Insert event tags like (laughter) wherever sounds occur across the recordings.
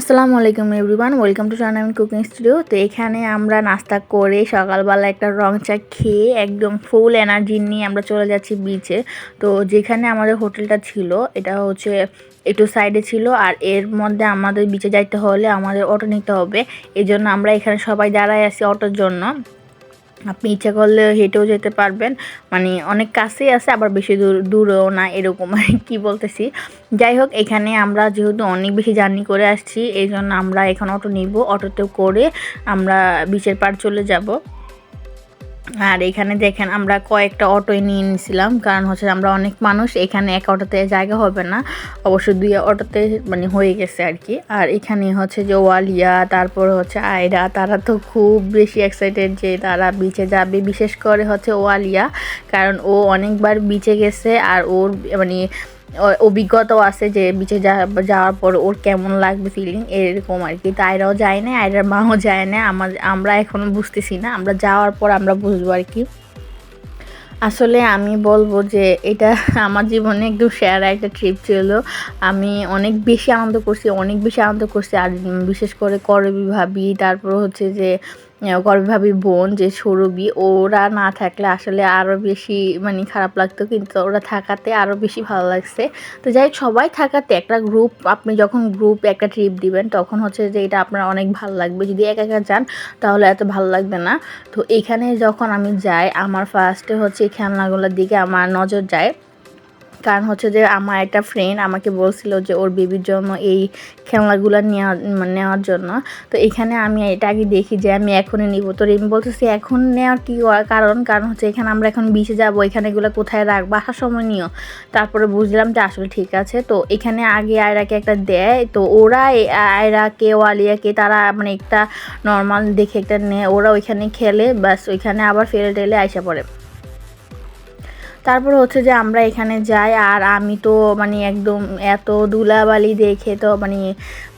আসসালামু আলাইকুম everyone, welcome to টার্নামিন কুকিং স্টুডিও। তো এখানে আমরা নাস্তা করে সকালবেলা একটা রং চা খেয়ে একদম ফুল এনার্জি নিয়ে আমরা চলে যাচ্ছি বিচে তো যেখানে আমাদের হোটেলটা ছিল, এটা হচ্ছে একটু সাইডে ছিল আর এর মধ্যে আমাদের বিচে যাইতে হলে আমাদের অটো নিতে হবে। এই জন্য আমরা এখানে সবাই দাঁড়ায় আছি অটোর জন্য। আপনি ইচ্ছা করলে হেঁটেও যেতে পারবেন। মানে অনেক কাছেই আছে, আবার বেশি দূর, দূরেও না, এরকম কি বলতেছি। যাই হোক, এখানে আমরা যেহেতু অনেক বেশি জার্নি করে আসছি, এই জন্য আমরা এখন অটো নিব। অটোতে করে আমরা বিচের পার চলে যাব। আর এখানে দেখেন আমরা কয়েকটা অটোই নিয়ে নিয়েছিলাম কারণ হচ্ছে আমরা অনেক মানুষ, এখানে এক অটোতে জায়গা হবে না। অবশ্য দুই অটোতে মানে হয়ে গেছে আর কি। আর এখানে হচ্ছে যে ওয়ালিয়া, তারপর হচ্ছে আয়রা, তারা তো খুব বেশি এক্সাইটেড যে তারা বিচে যাবে। বিশেষ করে হচ্ছে ওয়ালিয়া, কারণ ও অনেকবার বিচে গেছে আর ওর মানে অভিজ্ঞতাও আছে যে বিচে যাওয়ার পর ওর কেমন লাগবে ফিলিং এরকম আর কি। তাইরাও যায় না আয়রার মাও যায় না আমার আমরা এখনও বুঝতেছি না, আমরা যাওয়ার পর আমরা বুঝব আর কি। আসলে আমি বলব যে এটা (laughs) আমার জীবনে একদম শেয়ার একটা ট্রিপ ছিল। আমি অনেক বেশি আনন্দ করছি, অনেক বেশি আনন্দ করছি, আর বিশেষ করে করবি ভাবি, তারপর হচ্ছে যে ভাবি বোন, যে সৌরবি ওরা না থাকলে আসলে আরও বেশি মানে খারাপ লাগতো, কিন্তু ওরা থাকাতে আরও বেশি ভালো লাগছে। তো যাই সবাই থাকাতে একটা গ্রুপ আপনি যখন গ্রুপ একটা ট্রিপ দিবেন, তখন হচ্ছে যে এটা আপনার অনেক ভালো লাগবে। যদি একা একা যান, তাহলে এত ভালো লাগবে না। তো এখানে যখন আমি যাই, আমার ফার্স্টে হচ্ছে খেলনাগুলোর দিকে আমার নজর যায়। কারণ হচ্ছে যে আমার একটা ফ্রেন্ড আমাকে বলছিল যে ওর বেবির জন্য এই খেলনাগুলো নেওয়া মানে নেওয়ার জন্য। তো এখানে আমি এটা আগে দেখি যে আমি এখনই নিব। তো রেমি বলতেছি, এখন নেওয়ার কী কারণ? কারণ হচ্ছে এখানে আমরা এখন বিচে যাব, এখানে এগুলো কোথায় রাখব? আসার সময় নিও। তারপরে বুঝলাম যে আসলে ঠিক আছে। তো এখানে আগে আয়রাকে একটা দেয়। তো ওরা আয়রাকে, ওয়ালিয়াকে তারা মানে একটা নর্মাল দেখে একটা নেয়। ওরা ওইখানে খেলে, ব্যাস ওইখানে আবার ফেলে টেলে আইসা পড়ে। তারপর হচ্ছে যে আমরা এখানে যাই, আর আমি তো মানে একদম এত ধুলাবালি দেখে তো মানে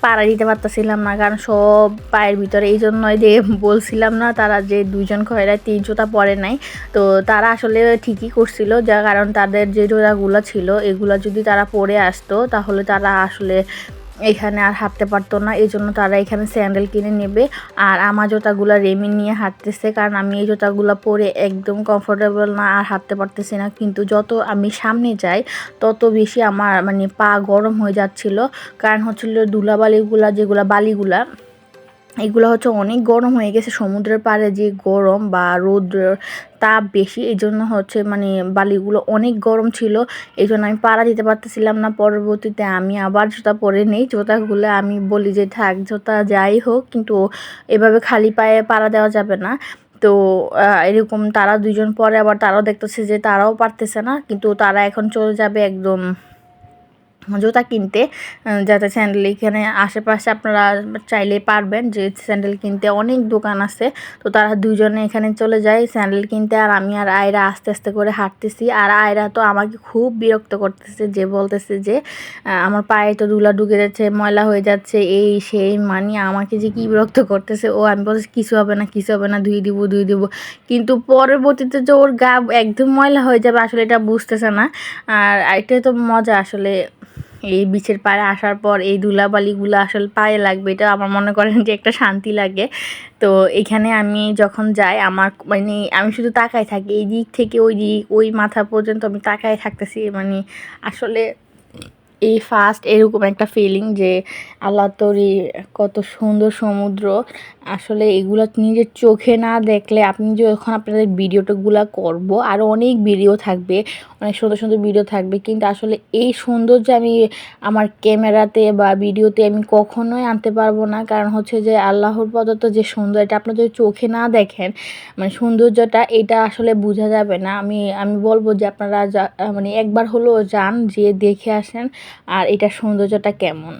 পাড়া দিতে পারতেছিলাম না, কারণ সব পায়ের ভিতরে, এই জন্যই যে বলছিলাম না তারা যে দুজন খয়রা তিন জুতা পরে নাই। তো তারা আসলে ঠিকই করছিল, যা কারণ তাদের যে জোড়াগুলো ছিল, এগুলো যদি তারা পরে আসতো, তাহলে তারা আসলে এখানে আর হাঁটতে পারতো না, এই জন্য তারা এখানে স্যান্ডেল কিনে নেবে। আর আমার জুতাগুলো রেমি নিয়ে হাঁটতেছে, কারণ আমি এই জুতাগুলো পরে একদম কমফোর্টেবল না আর হাঁটতে পারতেছি না। কিন্তু যত আমি সামনে যাই, তত বেশি আমার মানে পা গরম হয়ে যাচ্ছিল। কারণ হচ্ছিল ধুলাবালিগুলা, যেগুলো বালিগুলা এগুলো হচ্ছে অনেক গরম হয়ে গেছে। সমুদ্রের পাড়ে যে গরম বা রোদ্র তাপ বেশি, এই জন্য হচ্ছে মানে বালিগুলো অনেক গরম ছিল। এই জন্য আমি পাড়া দিতে পারতেছিলাম না। পরবর্তীতে আমি আবার জুতা পরে নেই। জুতাগুলো আমি বলি যে, থাক, জুতা যাই হোক। কিন্তু এভাবে খালি পায়ে পাড়া দেওয়া যাবে না। তো এরকম তারা দুজন পরে আবার তারাও দেখতেছে যে, তারাও পারতেছে না। কিন্তু তারা এখন চলে যাবে একদম জুতা কিনতে যাতে স্যান্ডেল এখানে আশেপাশে আপনারা চাইলে পারবেন যে স্যান্ডেল কিনতে অনেক দোকান আছে। তো তারা দুজনে এখানে চলে যায় স্যান্ডেল কিনতে আর আমি আর আয়রা আস্তে আস্তে করে হাঁটতেছি। আর আয়রা তো আমাকে খুব বিরক্ত করতেছে যে বলতেছে যে আমার পায়ে তো দুলা ঢুকে যাচ্ছে, ময়লা হয়ে যাচ্ছে, এই সেই মানি আমাকে যে কি বিরক্ত করতেছে। ও আমি বলতেছি, কিছু হবে না, কিছু হবে না, ধুয়ে দিব ধুয়ে দিব। কিন্তু পরবর্তীতে যে ওর গা একদম ময়লা হয়ে যাবে আসলে এটা বুঝতেছে না। আর এটাই তো মজা আসলে এই বিচের পাড়ে আসার পর এই ধুলাবালিগুলো আসলে পায়ে লাগবে, এটা আমার মনে করেন যে একটা শান্তি লাগে। তো এখানে আমি যখন যাই, আমার মানে আমি শুধু তাকায় থাকি, এই দিক থেকে ওই দিক, ওই মাথা পর্যন্ত আমি তাকায় থাকতেছি মানে আসলে এই ফার্স্ট এরকম একটা ফিলিং যে আল্লাহ তরি কত সুন্দর সমুদ্র। আসলে এগুলো নিজের চোখে না দেখলে আপনি যখন আপনাদের ভিডিওটাগুলো করব আরও অনেক ভিডিও থাকবে, অনেক সুন্দর সুন্দর ভিডিও থাকবে, কিন্তু আসলে এই সৌন্দর্য আমি আমার ক্যামেরাতে বা ভিডিওতে আমি কখনোই আনতে পারব না। কারণ হচ্ছে যে আল্লাহর পদত্ত যে সুন্দর এটা আপনার যদি চোখে না দেখেন মানে সৌন্দর্যটা এটা আসলে বোঝা যাবে না। আমি আমি বলব যে আপনারা মানে একবার হলেও যান যে দেখে আসেন। আর এটা সৌন্দর্যটা কেমন?